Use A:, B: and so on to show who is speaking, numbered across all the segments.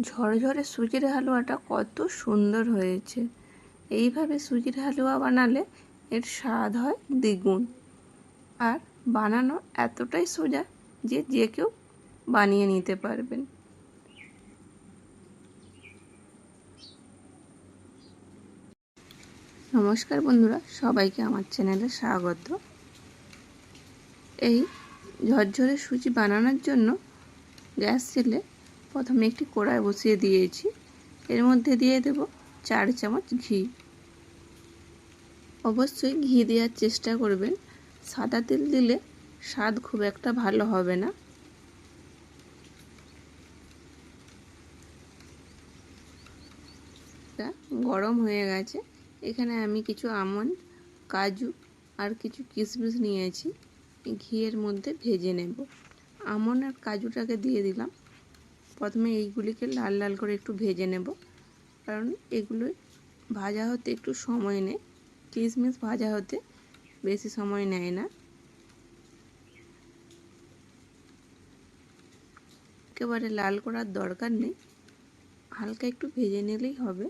A: ঝরঝরে সুজির হালুয়াটা কত সুন্দর হয়েছে। এইভাবে সুজির হালুয়া বানালে এর স্বাদ হয় দ্বিগুণ। আর বানানো এতটাই সোজা যে যে কেউ বানিয়ে নিতে পারবেন। নমস্কার বন্ধুরা, সবাইকে আমার চ্যানেলে স্বাগত। এই ঝরঝরে সুজি বানানোর জন্য গ্যাস জেলে প্রথমে একটি কড়াই বসিয়ে দিয়েছি। এর মধ্যে দিয়ে দেব চার চামচ ঘি। অবশ্যই ঘি দেওয়ার চেষ্টা করবেন। সাদা তেল দিলে স্বাদ খুব একটা ভালো হবে না। গরম হয়ে গেছে। এখানে আমি কিছু আমন্ড, কাজু আর কিছু কিশমিশ নিয়েছি। ঘিয়ের মধ্যে ভেজে নেব। আমন্ড আর কাজুটাকে দিয়ে দিলাম। প্রথমে এইগুলিকে লাল লাল করে একটু ভেজে নেব। কারণ এগুলো ভাজা হতে একটু সময় নেয়। কিশমিশ ভাজা হতে বেশি সময় নেয় না। একেবারে লাল করার দরকার নেই। হালকা একটু ভেজে নিলেই হবে।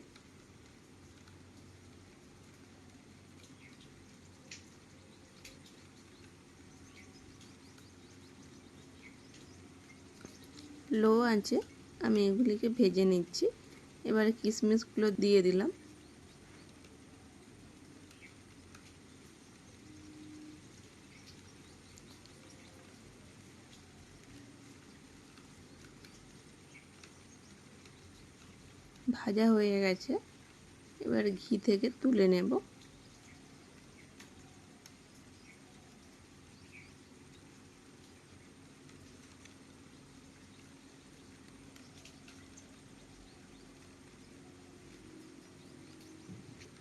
A: লো আছে, আমি এগুলিকে ভেজে নিচ্ছি। এবারে কিশমিশগুলো দিয়ে দিলাম। ভাজা হয়ে গেছে। এবার ঘি থেকে তুলে নেব।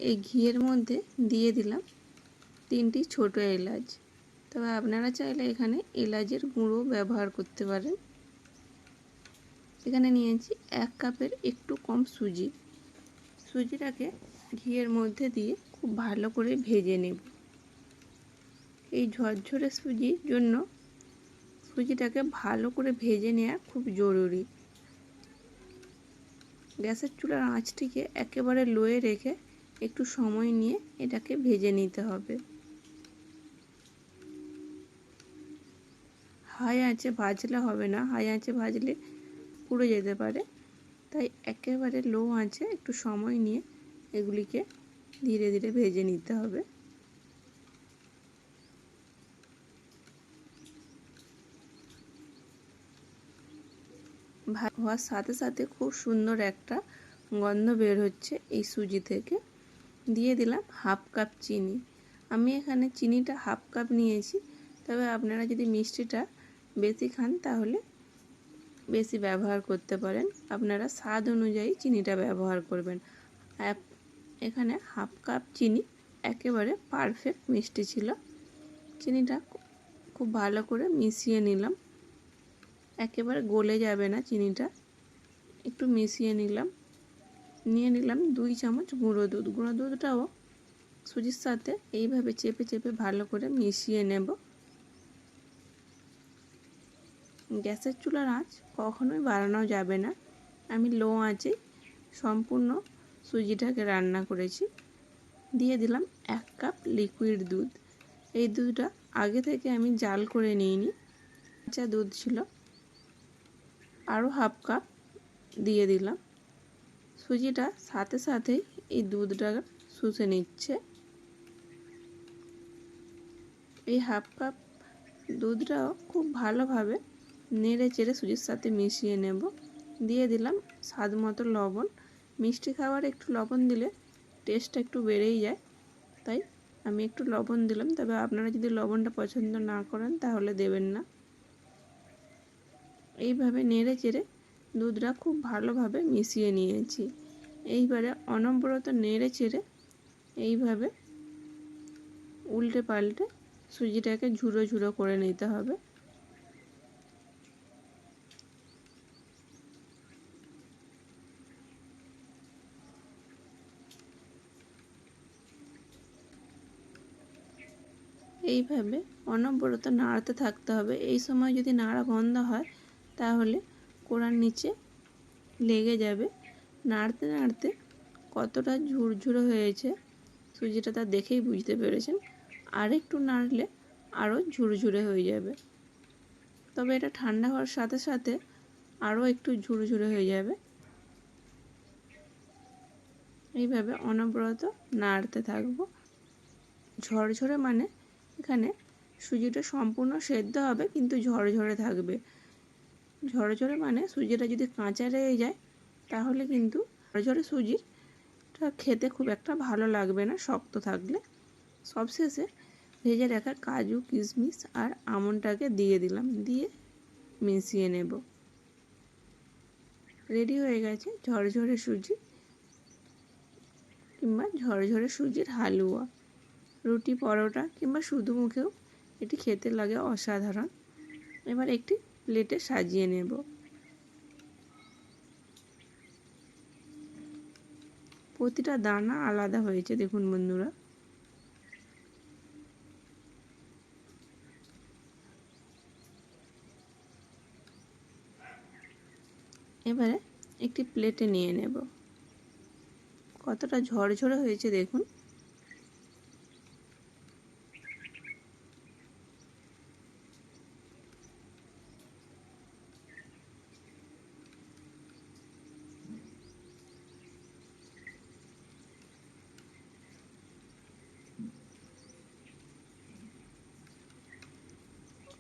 A: এই ঘিয়ের মধ্যে দিয়ে দিলাম তিনটি ছোট এলাচ। তবে আপনারা চাইলে এখানে এলাচের গুঁড়ো ব্যবহার করতে পারেন। এখানে নিয়েছি এক কাপের একটু কম সুজি। সুজিটাকে ঘিয়ের মধ্যে দিয়ে খুব ভালো করে ভেজে নেব। এই ঝরঝরে সুজির জন্য সুজিটাকে ভালো করে ভেজে নেওয়া খুব জরুরি। গ্যাসের চুলার আঁচটিকে একেবারে লোয়ে রেখে একটু সময় নিয়ে এটাকে ভেজে নিতে হবে। হাই আঁচে ভাজলে হবে না, হাই আঁচে ভাজলে পুড়ে যেতে পারে। তাই একেবারে লো আঁচে একটু সময় নিয়ে এগুলিকে ধীরে ধীরে ভেজে নিতে হবে। হওয়ার সাথে সাথে খুব সুন্দর একটা গন্ধ বের হচ্ছে এই সুজি থেকে। দিয়ে দিলাম হাফ কাপ চিনি। আমি এখানে চিনিটা হাফ কাপ নিয়েছি। তবে আপনারা যদি মিষ্টিটা বেশি খান তাহলে বেশি ব্যবহার করতে পারেন। আপনারা স্বাদ অনুযায়ী চিনিটা ব্যবহার করবেন। এখানে হাফ কাপ চিনি একেবারে পারফেক্ট মিষ্টি ছিল। চিনিটা খুব ভালো করে মিশিয়ে নিলাম। একেবারে গলে যাবে না চিনিটা। একটু মিশিয়ে নিলাম। নিয়ে নিলাম দুই চামচ গুঁড়ো দুধ। গুঁড়ো দুধটাও সুজির সাথে এইভাবে চেপে চেপে ভালো করে মিশিয়ে নেব। গ্যাসের চুলার আঁচ কখনোই বাড়ানো যাবে না। আমি লো আঁচে সম্পূর্ণ সুজিটাকে রান্না করেছি। দিয়ে দিলাম এক কাপ লিকুইড দুধ। এই দুধটা আগে থেকে আমি জাল করে নিইনি। কাঁচা দুধ ছিল। আরও হাফ কাপ দিয়ে দিলাম। সুজিটা সাথে সাথেই এই দুধটা শুষে নিচ্ছে। এই হাফ কাপ দুধটাও খুব ভালোভাবে নেড়ে চেড়ে সুজির সাথে মিশিয়ে নেব। দিয়ে দিলাম স্বাদ মতো লবণ। মিষ্টি খাবার একটু লবণ দিলে টেস্টটা একটু বেড়েই যায়। তাই আমি একটু লবণ দিলাম। তবে আপনারা যদি লবণটা পছন্দ না করেন তাহলে দেবেন না। এইভাবে নেড়ে চেড়ে দুধটা খুব ভালোভাবে মিশিয়ে নিয়েছি। এইবারে অনবরত নেড়ে চেড়ে এইভাবে উল্টে পাল্টে সুজিটাকে ঝুড়ো ঝুড়ো করে নিতে হবে। এইভাবে অনবরত নাড়াতে থাকতে হবে। এই সময় যদি নাড়া বন্ধ হয়, তাহলে কোড়ার নিচে লেগে যাবে। নাড়তে নাড়তে কতটা ঝুরঝুরে হয়েছে সুজিটা তা দেখেই বুঝতে পেরেছেন। আর একটু নাড়লে আরও ঝুরঝুরে হয়ে যাবে। তবে এটা ঠান্ডা হওয়ার সাথে সাথে আরও একটু ঝুরঝুরে হয়ে যাবে। এইভাবে অনবরত নাড়তে থাকব। ঝরঝরে মানে এখানে সুজিটা সম্পূর্ণ সেদ্ধ হবে কিন্তু ঝরঝরে থাকবে। ঝরঝরে মানে সুজিটা যদি কাঁচা রয়ে যায় তাহলে কিন্তু ঝরঝরে সুজিটা খেতে খুব একটা ভালো লাগবে না, শক্ত থাকলে। সবশেষে ভেজে রাখা কাজু, কিশমিশ আর আমনটাকে দিয়ে দিলাম, দিয়ে মিশিয়ে নেব। রেডি হয়ে গেছে ঝরঝরে সুজি কিংবা ঝরঝরে সুজির হালুয়া। রুটি পরোটা কিংবা শুধু মুখেও এটি খেতে লাগে অসাধারণ। এবার একটি প্লেটে সাজিয়ে নেব। প্রতিটা দানা আলাদা হয়েছে, দেখুন বন্ধুরা। এবারে একটি প্লেটে নিয়ে নেব। কতটা ঝরঝরে হয়েছে দেখুন।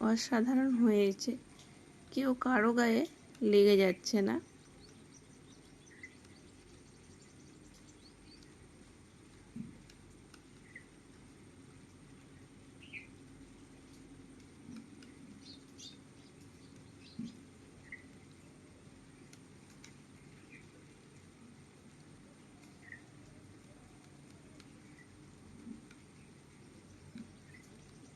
A: অসাধারণ হয়েছে। কেউ কারও গায়ে লেগে যাচ্ছে না।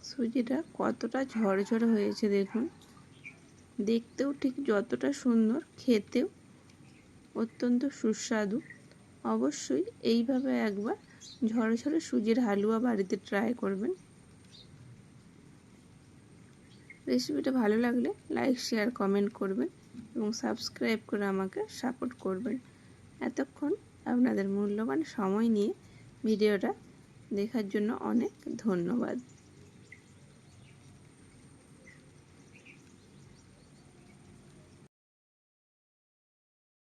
A: সুজিটা কতটা ঝরঝরে হয়েছে দেখুন। দেখতেও ঠিক যতটা সুন্দর, খেতেও অত্যন্ত সুস্বাদু। অবশ্যই এইভাবে একবার ঝরঝরে সুজির হালুয়া বাড়িতে ট্রাই করবেন। রেসিপিটা ভালো লাগলে লাইক শেয়ার কমেন্ট করবেন এবং সাবস্ক্রাইব করে আমাকে সাপোর্ট করবেন। এতক্ষণ আপনাদের মূল্যবান সময় নিয়ে ভিডিওটা দেখার জন্য অনেক ধন্যবাদ।